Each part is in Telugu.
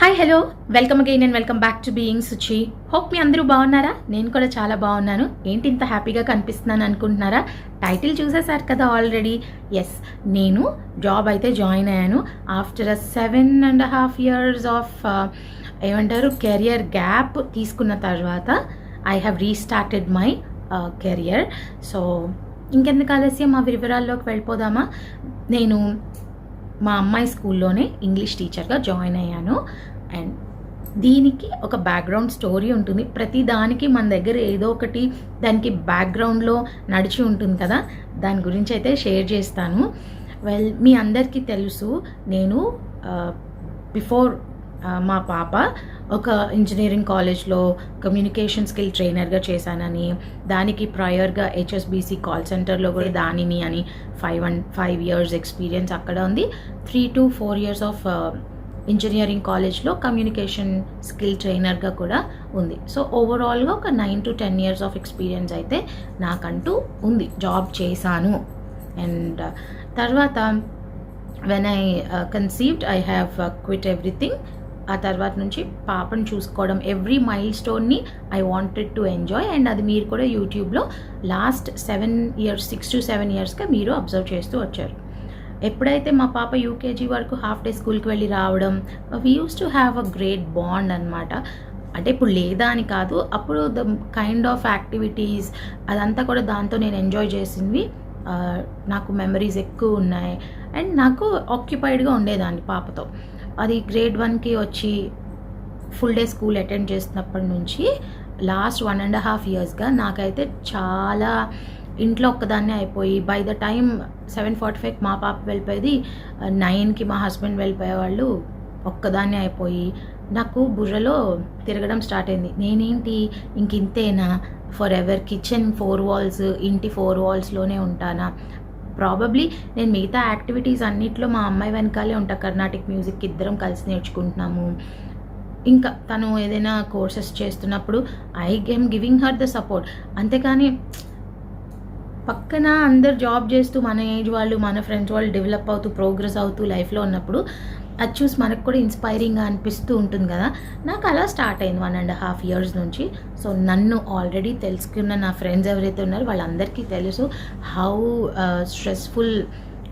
Hi hello welcome again and welcome back to being Suchi hope మీ అందరూ బాగున్నారా? నేను కూడా చాలా బాగున్నాను. ఏంటి ఇంత హ్యాపీగా కనిపిస్తున్నాను అనుకుంటున్నారా? టైటిల్ చూసేశారు కదా ఆల్రెడీ ఎస్ నేను జాబ్ అయితే జాయిన్ అయ్యాను. After uh seven and half years of ఏమంటారు కెరియర్ గ్యాప్ తీసుకున్న తర్వాత I have restarted my career so ఇంకెందుకు ఆలస్యం? మా వివరాల్లోకి వెళ్ళిపోదామా? నేను మా అమ్మాయి స్కూల్లోనే ఇంగ్లీష్ టీచర్గా జాయిన్ అయ్యాను. అండ్ దీనికి ఒక బ్యాక్గ్రౌండ్ స్టోరీ ఉంటుంది. ప్రతి దానికి మన దగ్గర ఏదో ఒకటి దానికి బ్యాక్గ్రౌండ్లో నడిచి ఉంటుంది కదా? దాని గురించి అయితే షేర్ చేస్తాను. వెల్ మీ అందరికీ తెలుసు నేను బిఫోర్ మా పాప ఒక ఇంజనీరింగ్ కాలేజ్లో కమ్యూనికేషన్ స్కిల్ ట్రైనర్గా చేశానని దానికి ప్రయర్గా హెచ్ఎస్బీసీ కాల్ సెంటర్లో కూడా దానిని అని five and five years experience అక్కడ ఉంది. Three to four years of engineering కాలేజ్లో కమ్యూనికేషన్ స్కిల్ ట్రైనర్గా కూడా ఉంది. సో ఓవరాల్గా ఒక nine to ten years of experience అయితే నాకంటూ ఉంది. జాబ్ చేశాను. అండ్ తర్వాత when I conceived I have quit everything ఆ తర్వాత నుంచి పాపను చూసుకోవడం ఎవ్రీ మైల్ స్టోన్ని I wanted to enjoy and అది మీరు కూడా యూట్యూబ్లో last seven years six to seven ఇయర్స్గా మీరు అబ్జర్వ్ చేస్తూ వచ్చారు. ఎప్పుడైతే మా పాప యూకేజీ వరకు హాఫ్ డే స్కూల్కి వెళ్ళి రావడం we use to have a great bond అనమాట అంటే ఇప్పుడు లేదా అని కాదు అప్పుడు ద కైండ్ ఆఫ్ యాక్టివిటీస్ అదంతా కూడా దాంతో నేను ఎంజాయ్ చేసినవి నాకు మెమరీస్ ఎక్కువ ఉన్నాయి. అండ్ నాకు ఆక్యుపైడ్గా ఉండేదాన్ని పాపతో. అది గ్రేడ్ వన్కి వచ్చి ఫుల్ డే స్కూల్ అటెండ్ చేసినప్పటి నుంచి లాస్ట్ వన్ అండ్ హాఫ్ ఇయర్స్గా నాకైతే చాలా ఇంట్లో ఒక్కదాన్నే అయిపోయి by the time seven forty ఫైవ్కి మా పాప వెళ్ళిపోయేది నైన్కి మా హస్బెండ్ వెళ్ళిపోయేవాళ్ళు ఒక్కదాన్నే అయిపోయి నాకు బుర్రలో తిరగడం స్టార్ట్ అయింది. నేనేంటి? ఇంక ఇంతేనా? For ever kitchen four walls ఇంటి ఫోర్ వాల్స్లోనే ఉంటానా? ప్రాబబ్లీ నేను మిగతా యాక్టివిటీస్ అన్నిట్లో మా అమ్మాయి వెనకాలే ఉంటా. కర్ణాటిక్ మ్యూజిక్ ఇద్దరం కలిసి నేర్చుకుంటున్నాము. ఇంకా తను ఏదైనా కోర్సెస్ చేస్తున్నప్పుడు I game giving her the support అంతేకాని పక్కన అందరు జాబ్ చేస్తూ మన ఏజ్ వాళ్ళు మన ఫ్రెండ్స్ వాళ్ళు డెవలప్ అవుతూ ప్రోగ్రెస్ అవుతూ లైఫ్లో ఉన్నప్పుడు అది చూసి మనకు కూడా ఇన్స్పైరింగ్గా అనిపిస్తూ ఉంటుంది కదా. నాకు అలా స్టార్ట్ అయింది వన్ అండ్ హాఫ్ ఇయర్స్ నుంచి. సో నన్ను ఆల్రెడీ తెలుసుకున్న నా ఫ్రెండ్స్ ఎవరైతే ఉన్నారో వాళ్ళందరికీ తెలుసు how stressful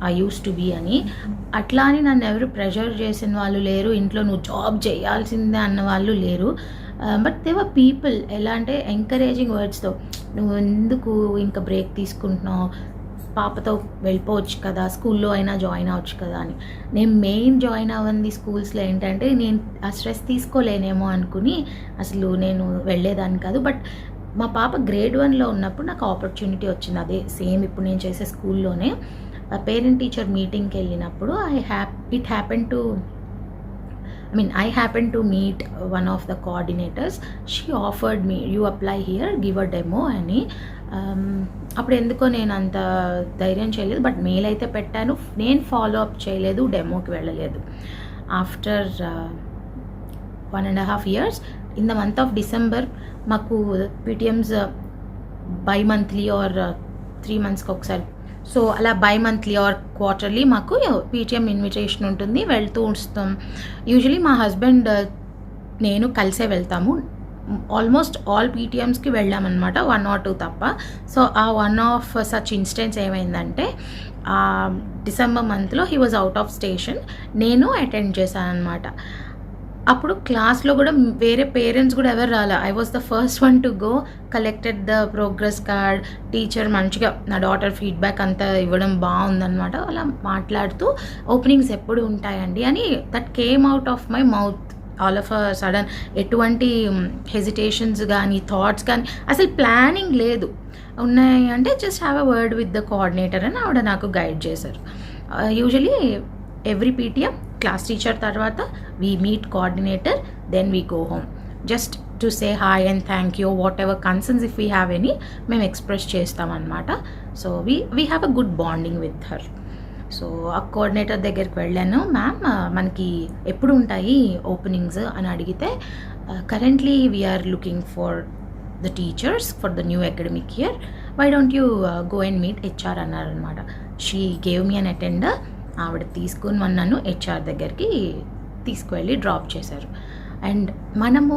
I use to be అని. అట్లా అని నన్ను ఎవరు ప్రెషర్ చేసిన వాళ్ళు లేరు. ఇంట్లో నువ్వు జాబ్ చేయాల్సిందే అన్న వాళ్ళు లేరు. బట్ దేవర్ పీపుల్ ఎలా అంటే ఎంకరేజింగ్ వర్డ్స్తో నువ్వు ఎందుకు ఇంకా బ్రేక్ తీసుకుంటున్నావు? పాపతో వెళ్ళిపోవచ్చు కదా స్కూల్లో అయినా జాయిన్ అవ్వచ్చు కదా అని. నేను మెయిన్ జాయిన్ అవ్వంది స్కూల్స్లో ఏంటంటే నేను ఆ స్ట్రెస్ తీసుకోలేనేమో అనుకుని అసలు నేను వెళ్ళేదాన్ని కాదు. బట్ మా పాప గ్రేడ్ వన్లో ఉన్నప్పుడు నాకు ఆపర్చునిటీ వచ్చింది. అదే సేమ్ ఇప్పుడు నేను చేసే స్కూల్లోనే. పేరెంట్ టీచర్ మీటింగ్కి వెళ్ళినప్పుడు I hap it happen to I mean I happen to meet one of the coordinators she offered me you apply here give a demo అని. అప్పుడు ఎందుకో నేను అంత ధైర్యం చేయలేదు బట్ మెయిల్ అయితే పెట్టాను. నేను ఫాలో అప్ చేయలేదు డెమోకి వెళ్ళలేదు. After one and half years in the month of December మాకు PTMs bimonthly or three మంత్స్కి ఒకసారి సో అలా బై మంత్లీ ఆర్ క్వార్టర్లీ మాకు పీటీఎం ఇన్విటేషన్ ఉంటుంది. వెళ్తూ ఉంచుతాం. యూజువలీ మా హస్బెండ్ నేను కలిసే వెళ్తాము. ఆల్మోస్ట్ ఆల్ పీటీఎమ్స్కి వెళ్ళామన్నమాట వన్ ఆర్ టూ తప్ప. సో ఆ వన్ ఆఫ్ సచ్ ఇన్స్టెన్స్ ఏమైందంటే డిసెంబర్ మంత్లో he was out of station నేను అటెండ్ చేశాను అనమాట అప్పుడు క్లాస్లో కూడా వేరే పేరెంట్స్ కూడా ఎవరు రాలే? I was the first one to go collected the progress card teacher మంచిగా నా డాటర్ ఫీడ్బ్యాక్ అంతా ఇవ్వడం బాగుందనమాట అలా మాట్లాడుతూ ఓపెనింగ్స్ ఎప్పుడు ఉంటాయండి అని that came out of my mouth all of a sudden ఎటువంటి హెజిటేషన్స్ కానీ థాట్స్ కానీ అసలు ప్లానింగ్ లేదు. ఉన్నాయి అంటే just have a word with the coordinator అని ఆవిడ నాకు గైడ్ చేశారు. Usually every PTM class teacher తర్వాత we meet coordinator then we go home just to say hi and thank you whatever concerns if we have any మేము ఎక్స్ప్రెస్ చేస్తామన్నమాట so we we have a good bonding with her so ఆ కోఆర్డినేటర్ దగ్గరికి వెళ్ళాను. మ్యామ్ మనకి ఎప్పుడు ఉంటాయి ఓపెనింగ్స్ అని అడిగితే currently we are looking for the teachers for the new academic year why don't you go and meet HR అన్నారనమాట she gave me an attender ఆవిడ తీసుకుని నన్ను హెచ్ఆర్ దగ్గరికి తీసుకువెళ్ళి డ్రాప్ చేశారు. అండ్ మనము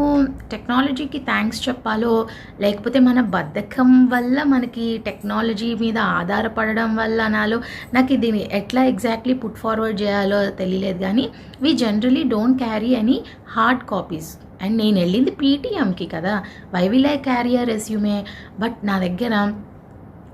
టెక్నాలజీకి థ్యాంక్స్ చెప్పాలో లేకపోతే మన బద్ధకం వల్ల మనకి టెక్నాలజీ మీద ఆధారపడడం వల్ల అనాలో నాకు ఇది ఎట్లా ఎగ్జాక్ట్లీ పుట్ ఫార్వర్డ్ చేయాలో తెలియలేదు కానీ we generally don't carry any hard copies. And నేను వెళ్ళింది పీటీఎంకి కదా why will I carry a resume? But నా దగ్గర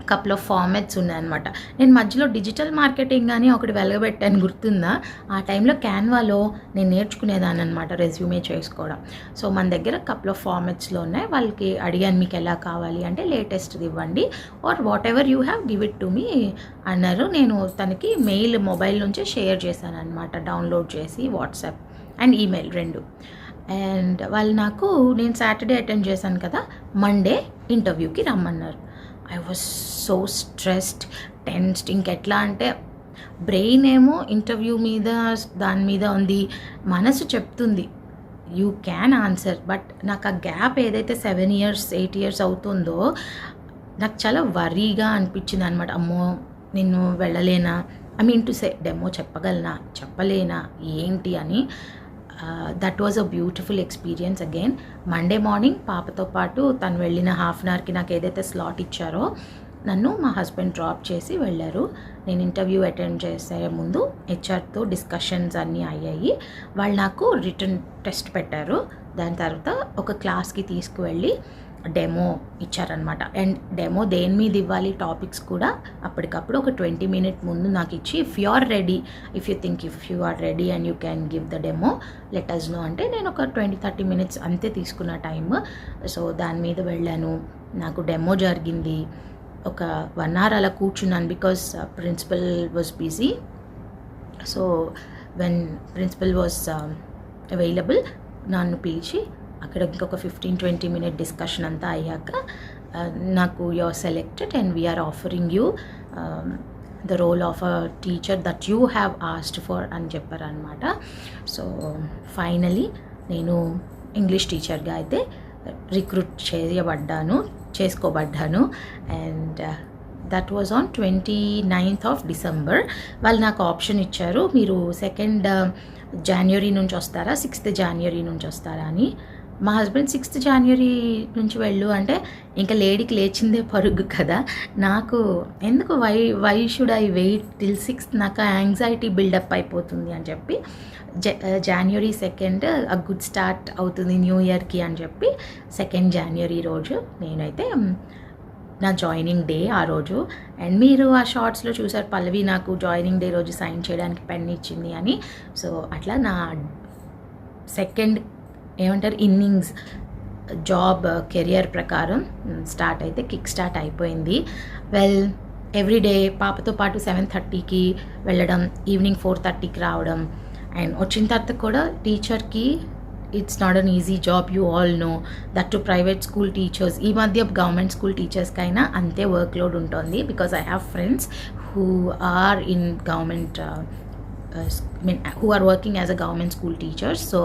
కపుల్ ఆఫ్ ఫార్మాట్స్ ఉన్నాయన్నమాట. నేను మధ్యలో డిజిటల్ మార్కెటింగ్ అని ఒకటి వెలగబెట్టాను గుర్తుందా? ఆ టైంలో క్యాన్వాలో నేను నేర్చుకునేదాన్ని అనమాట రెజ్యూమే చేసుకోవడం. సో మన దగ్గర కపుల్ ఆఫ్ ఫార్మాట్స్లో ఉన్నాయి. వాళ్ళకి అడిగాను మీకు ఎలా కావాలి? అంటే లేటెస్ట్ది ఇవ్వండి. Or whatever you have give it to me అన్నారు. నేను తనకి మెయిల్ మొబైల్ నుంచే షేర్ చేశాను అనమాట డౌన్లోడ్ చేసి వాట్సాప్ అండ్ ఈమెయిల్ రెండు. అండ్ వాళ్ళు నాకు నేను సాటర్డే అటెండ్ చేశాను కదా మండే ఇంటర్వ్యూకి రమ్మన్నారు. I was so stressed tensed ఇంకెట్లా అంటే బ్రెయిన్ ఏమో ఇంటర్వ్యూ మీద దాని మీద ఉంది మనసు చెప్తుంది. యూ క్యాన్ ఆన్సర్ బట్ నాకు ఆ గ్యాప్ ఏదైతే సెవెన్ ఇయర్స్ ఎయిట్ ఇయర్స్ అవుతుందో నాకు చాలా వరీగా అనిపించింది అనమాట అమ్మో నేను వెళ్ళలేనా? I mean to say demo చెప్పగలనా? చెప్పలేనా? ఏంటి అని that was a beautiful experience again Monday morning పాపతో పాటు తను వెళ్ళిన హాఫ్ అన్ అవర్కి నాకు ఏదైతే స్లాట్ ఇచ్చారో నన్ను మా హస్బెండ్ డ్రాప్ చేసి వెళ్ళారు. నేను ఇంటర్వ్యూ అటెండ్ చేసే ముందు హెచ్ఆర్తో డిస్కషన్స్ అన్నీ అయ్యాయి. వాళ్ళు నాకు రిటర్న్ టెస్ట్ పెట్టారు. దాని తర్వాత ఒక క్లాస్కి తీసుకువెళ్ళి డెమో ఇచ్చారనమాట అండ్ డెమో దేని మీద ఇవ్వాలి టాపిక్స్ కూడా అప్పటికప్పుడు ఒక ట్వంటీ మినిట్ ముందు నాకు ఇచ్చి if you are ready if you think if you are ready and you can give the demo letters no అంటే నేను ఒక ట్వంటీ థర్టీ మినిట్స్ అంతే తీసుకున్న టైం సో దాని మీద వెళ్ళాను. నాకు డెమో జరిగింది. ఒక వన్ అవర్ అలా కూర్చున్నాను because principal was busy. So when principal was available నన్ను పిలిచి అక్కడ ఇంకొక ఫిఫ్టీన్ ట్వంటీ మినిట్ డిస్కషన్ అంతా అయ్యాక నాకు your selected and we are offering you the role of a teacher that you have asked for అని చెప్పారనమాట సో ఫైనలీ నేను ఇంగ్లీష్ టీచర్గా అయితే రిక్రూట్ చేయబడ్డాను చేసుకోబడ్డాను. And that was on twenty ninth of December వాళ్ళు నాకు ఆప్షన్ ఇచ్చారు మీరు సెకండ్ జనవరి uh, నుంచి వస్తారా సిక్స్త్ జనవరి నుంచి వస్తారా అని. మా హస్బెండ్ సిక్స్త్ జనవరి నుంచి వెళ్ళు అంటే ఇంకా లేడీకి లేచిందే పరుగు కదా. నాకు ఎందుకు why why should I wait till sixth? నాకు యాంగ్జైటీ బిల్డప్ అయిపోతుంది అని చెప్పి జ సెకండ్ ఆ గుడ్ స్టార్ట్ అవుతుంది న్యూ ఇయర్కి అని చెప్పి సెకండ్ జనవరి రోజు నేనైతే నా జాయినింగ్ డే ఆ రోజు. అండ్ మీరు ఆ షార్ట్స్లో చూసారు పల్లవి నాకు జాయినింగ్ డే రోజు సైన్ చేయడానికి పెన్ ఇచ్చింది అని. సో అట్లా నా సెకండ్ ఏమంటారు ఇన్నింగ్స్ జాబ్ కెరియర్ ప్రకారం స్టార్ట్ అయితే కిక్ స్టార్ట్ అయిపోయింది. వెల్ ఎవ్రీడే పాపతో పాటు సెవెన్ థర్టీకి వెళ్ళడం ఈవినింగ్ ఫోర్ థర్టీకి రావడం అండ్ వచ్చిన తర్వాత కూడా టీచర్కి it's not an easy job you all know that to private school teachers. ఈ మధ్య గవర్నమెంట్ స్కూల్ టీచర్స్కైనా అంతే వర్క్ లోడ్ ఉంటుంది because I have friends who are in government mean who are working as a government school teachers so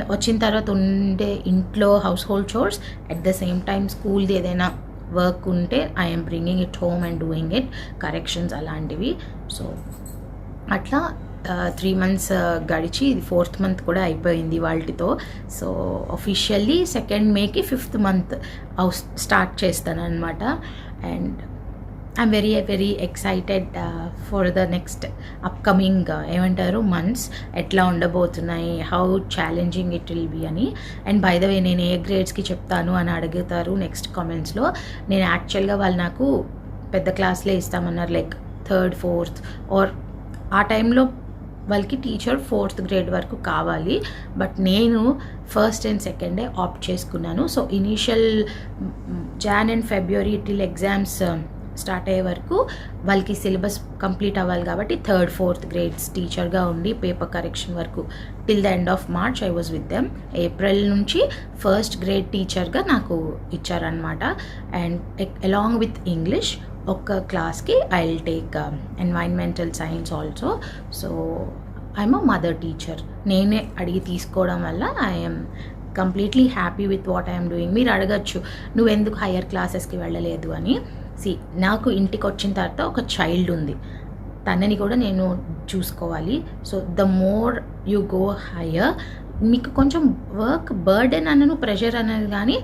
వచ్చిన తర్వాత ఉండే ఇంట్లో household chores at the same time స్కూల్ది ఏదైనా వర్క్ ఉంటే I'm bringing it home and doing it corrections అలాంటివి. సో అట్లా త్రీ మంత్స్ గడిచి ఇది ఫోర్త్ మంత్ కూడా అయిపోయింది వాటితో సో అఫీషియల్లీ సెకండ్ మేకి ఫిఫ్త్ మంత్ స్టార్ట్ చేస్తాను అనమాట and I'm very very excited for the next upcoming ఏమంటారు మంత్స్ ఎట్లా ఉండబోతున్నాయి how challenging it will be అని. అండ్ బై ద వే నేను ఏ గ్రేడ్స్కి చెప్తాను అని అడుగుతారు నెక్స్ట్ కామెంట్స్లో నేను యాక్చువల్గా వాళ్ళు నాకు పెద్ద క్లాస్లే ఇస్తామన్నారు లైక్ థర్డ్ ఫోర్త్ ఆర్ ఆ టైంలో వాళ్ళకి టీచర్ ఫోర్త్ గ్రేడ్ వరకు కావాలి. బట్ నేను ఫస్ట్ అండ్ సెకండే ఆప్ట్ చేసుకున్నాను. So initial Jan and February till exams start అయ్యే వరకు వాళ్ళకి సిలబస్ కంప్లీట్ అవ్వాలి కాబట్టి థర్డ్ ఫోర్త్ గ్రేడ్స్ టీచర్గా ఉండి పేపర్ కరెక్షన్ వరకు till the end of March I was with them April నుంచి ఫస్ట్ గ్రేడ్ టీచర్గా నాకు ఇచ్చారనమాట అండ్ అలాంగ్ విత్ ఇంగ్లీష్ ఒక్క క్లాస్కి I will take environmental science also so I'm a mother teacher నేనే అడిగి తీసుకోవడం వల్ల I'm completely happy with what I'm doing మీరు అడగచ్చు నువ్వు ఎందుకు హయ్యర్ క్లాసెస్కి వెళ్ళలేదు అని. సి నాకు ఇంటికి వచ్చిన తర్వాత ఒక చైల్డ్ ఉంది. తనని కూడా నేను చూసుకోవాలి. So the more you go higher మీకు కొంచెం వర్క్ బర్డెన్ అనను ప్రెషర్ అనేది కానీ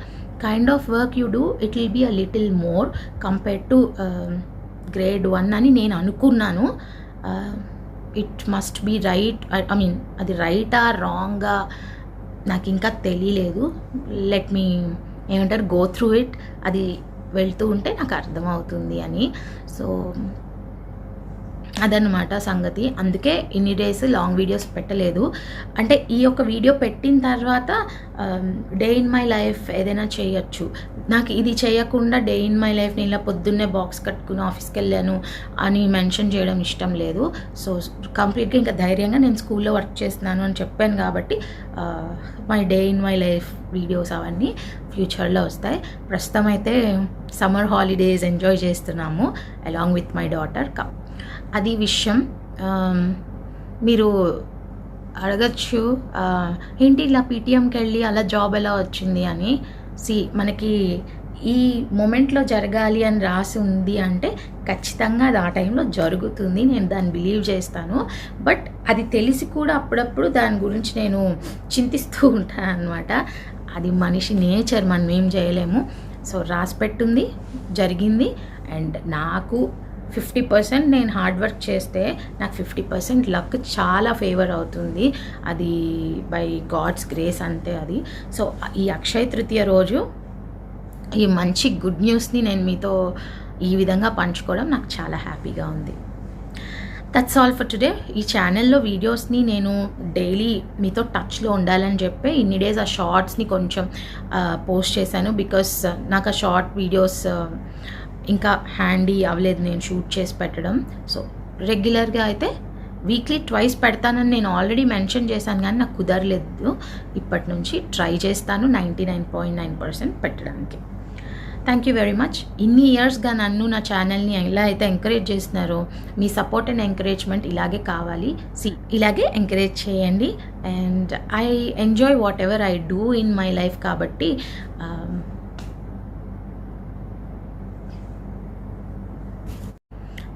kind of work you do it will be a little more compared to grade one అని నేను అనుకున్నాను. It must be right I mean అది రైటా రాంగా నాకు ఇంకా తెలియలేదు. లెట్ మీ ఏమంటారు గో త్రూ ఇట్ అది వెళ్తూ ఉంటే నాకు అర్థమవుతుంది అని. సో అదనమాట సంగతి. అందుకే ఇన్ని డేస్ లాంగ్ వీడియోస్ పెట్టలేదు. అంటే ఈ యొక్క వీడియో పెట్టిన తర్వాత డే ఇన్ మై లైఫ్ ఏదైనా చేయొచ్చు. నాకు ఇది చేయకుండా డే ఇన్ మై లైఫ్ నేను ఇలా పొద్దున్నే బాక్స్ కట్టుకుని ఆఫీస్కి వెళ్ళాను అని మెన్షన్ చేయడం ఇష్టం లేదు. సో కంప్లీట్గా ఇంకా ధైర్యంగా నేను స్కూల్లో వర్క్ చేస్తున్నాను అని చెప్పాను కాబట్టి my day in my life videos అవన్నీ ఫ్యూచర్లో వస్తాయి. ప్రస్తుతం అయితే సమ్మర్ హాలిడేస్ ఎంజాయ్ చేస్తున్నాము along with my daughter cup అది విషయం మీరు అడగచ్చు. ఏంటి ఇలా పీటీఎంకి వెళ్ళి అలా జాబ్ ఎలా వచ్చింది అని. సి మనకి ఈ మూమెంట్లో జరగాలి అని రాసి ఉంది అంటే ఖచ్చితంగా అది ఆ టైంలో జరుగుతుంది. నేను దాన్ని బిలీవ్ చేస్తాను. బట్ అది తెలిసి కూడా అప్పుడప్పుడు దాని గురించి నేను చింతిస్తూ ఉంటాను అనమాట అది మనిషి నేచర్ మనం ఏం చేయలేము. సో రాసి పెట్టుంది జరిగింది. అండ్ నాకు ఫిఫ్టీ పర్సెంట్ నేను హార్డ్ వర్క్ చేస్తే నాకు ఫిఫ్టీ పర్సెంట్ లక్ చాలా ఫేవర్ అవుతుంది. అది బై గాడ్స్ గ్రేస్ అంతే అది. సో ఈ అక్షయ తృతీయ రోజు ఈ మంచి గుడ్ న్యూస్ని నేను మీతో ఈ విధంగా పంచుకోవడం నాకు చాలా హ్యాపీగా ఉంది. దట్స్ ఆల్ ఫర్ టుడే ఈ ఛానల్లో వీడియోస్ని నేను డైలీ మీతో టచ్లో ఉండాలని చెప్పి ఇన్ని డేస్ ఆ షార్ట్స్ని కొంచెం పోస్ట్ చేశాను. బికాస్ నాకు ఆ షార్ట్ వీడియోస్ ఇంకా హ్యాండీ అవ్వలేదు నేను షూట్ చేసి పెట్టడం. సో రెగ్యులర్గా అయితే వీక్లీ ట్వైస్ పెడతానని నేను ఆల్రెడీ మెన్షన్ చేశాను కానీ నాకు కుదరలేదు. ఇప్పటి నుంచి ట్రై చేస్తాను ninety nine point nine percent పెట్టడానికి. థ్యాంక్ యూ వెరీ మచ్ ఇన్ని ఇయర్స్గా నన్ను నా ఛానల్ని ఎలా అయితే ఎంకరేజ్ చేస్తున్నారో మీ సపోర్ట్ అండ్ ఎంకరేజ్మెంట్ ఇలాగే కావాలి. సి ఇలాగే ఎంకరేజ్ చేయండి. And I enjoy whatever I do in my life కాబట్టి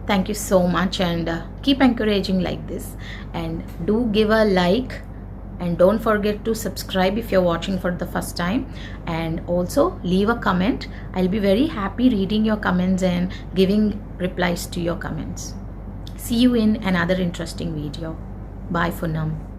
thank you so much and uh, keep encouraging like this. And do give a like and don't forget to subscribe if you're watching for the first time. And also leave a comment. I'll be very happy reading your comments and giving replies to your comments. See you in another interesting video. Bye for now